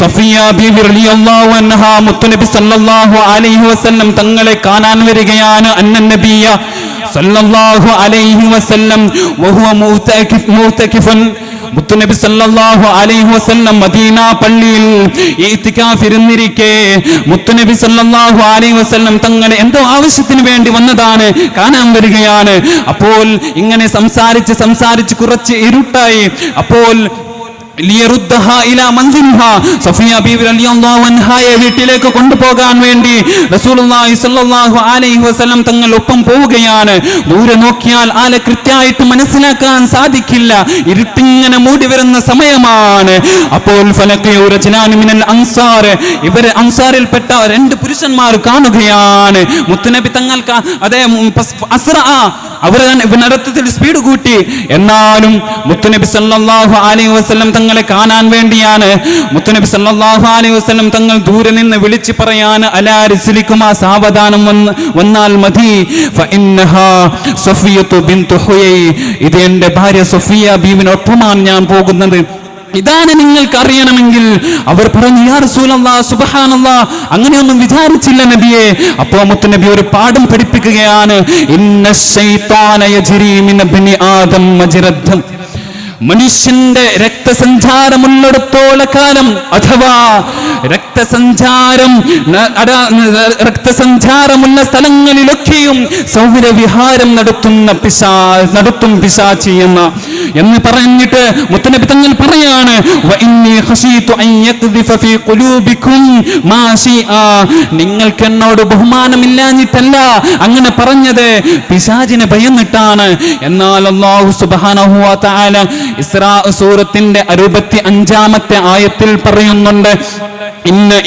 സഫിയ ബീവി റളിയല്ലാഹു അൻഹ മുത്തുനബി സല്ലല്ലാഹു അലൈഹി വസല്ലം തങ്ങളെ കാണാൻ വരികയാണ് അന്നൻ നബിയ സല്ലല്ലാഹു അലൈഹി വസല്ലം. വഹുവ മുഅ്തകിഫ് മുഅ്തകിഫൻ മുത്തുനബി സല്ലല്ലാഹു അലൈഹി വസല്ലം മദീന പള്ളിയിൽ ഇത്തികാഫ് ഇരുന്നിരിക്കെ. മുത്തുനബി സല്ലല്ലാഹു അലൈഹി വസല്ലം തങ്ങളെ എന്തോ ആവശ്യത്തിന് വേണ്ടി വന്നതാണ് കാണാൻ വരികയാണ്. അപ്പോൾ ഇങ്ങനെ സംസാരിച്ച് സംസാരിച്ച് കുറച്ച് ഇരുട്ടായി. അപ്പോൾ വീട്ടിലേക്ക് കൊണ്ടുപോകാൻ വേണ്ടി വസല്ലം തങ്ങൾ ഒപ്പം പോവുകയാണ്. ദൂരെ നോക്കിയാൽ ആളെ കൃത്യമായിട്ട് മനസ്സിലാക്കാൻ സാധിക്കില്ല. ഇരുട്ടിങ്ങനെ മൂടി വരുന്ന സമയമാണ്. അപ്പോൾ അൻസാർ ഇവരെ അൻസാറിൽപ്പെട്ട രണ്ട് പുരുഷന്മാർ കാണുകയാണ്. മുത്തുനബി തങ്ങൾക്ക് അതേ അവർ നടത്തത്തിൽ സ്പീഡ് കൂട്ടി. എന്നാലും മുത്തുനബി സല്ലാഹു അലൈഹി വസ്ലം തങ്ങളെ കാണാൻ വേണ്ടിയാണ്. മുത്തുനബി സല്ലാഹു അലൈഹി വസ്ലം തങ്ങൾ ദൂരെ നിന്ന് വിളിച്ചു പറയാൻ അലാരിസിലിക്കും ആ സാവധാനം വന്ന് വന്നാൽ മതി. ഇത് എന്റെ ഭാര്യ സൊഫിയ ബീവിനൊപ്പമാണ് ഞാൻ പോകുന്നത്. ഇതാണ് നിങ്ങൾക്ക് അറിയണമെങ്കിൽ അവർ പറഞ്ഞു യാ അങ്ങനെയൊന്നും വിചാരിച്ചില്ല നബിയെ. അപ്പോൾ മുത്ത് നബി ഒരു പാഠം പഠിപ്പിക്കുകയാണ് ഇന്ന ശൈത്താന യജ്രി ആദം മജ്റദ്ദം മനുഷ്യന്റെ രക്തസഞ്ചാരമുള്ളിടത്തോള കാലം അഥവാ രക്തസഞ്ചാരം രക്തസഞ്ചാരമുള്ള സ്ഥലങ്ങളിലൊക്കെയും സൗരവിഹാരം നടത്തുന്ന പിശാ നടത്തും പിശാചി എന്ന എന്ന് പറഞ്ഞിട്ട് മുത്തനബി തങ്ങൾ പറയാണ്. നിങ്ങൾക്ക് എന്നോട് ബഹുമാനമില്ലാഞ്ഞിട്ടല്ല അങ്ങനെ പറഞ്ഞത് പിശാചിനെ ഭയന്നിട്ടാണ് എന്നാൽ വ തആല ഇസ്രാ സൂറത്തിന്റെ അറുപത്തി അഞ്ചാമത്തെ ആയത്തിൽ പറയുന്നുണ്ട് ഇന്ന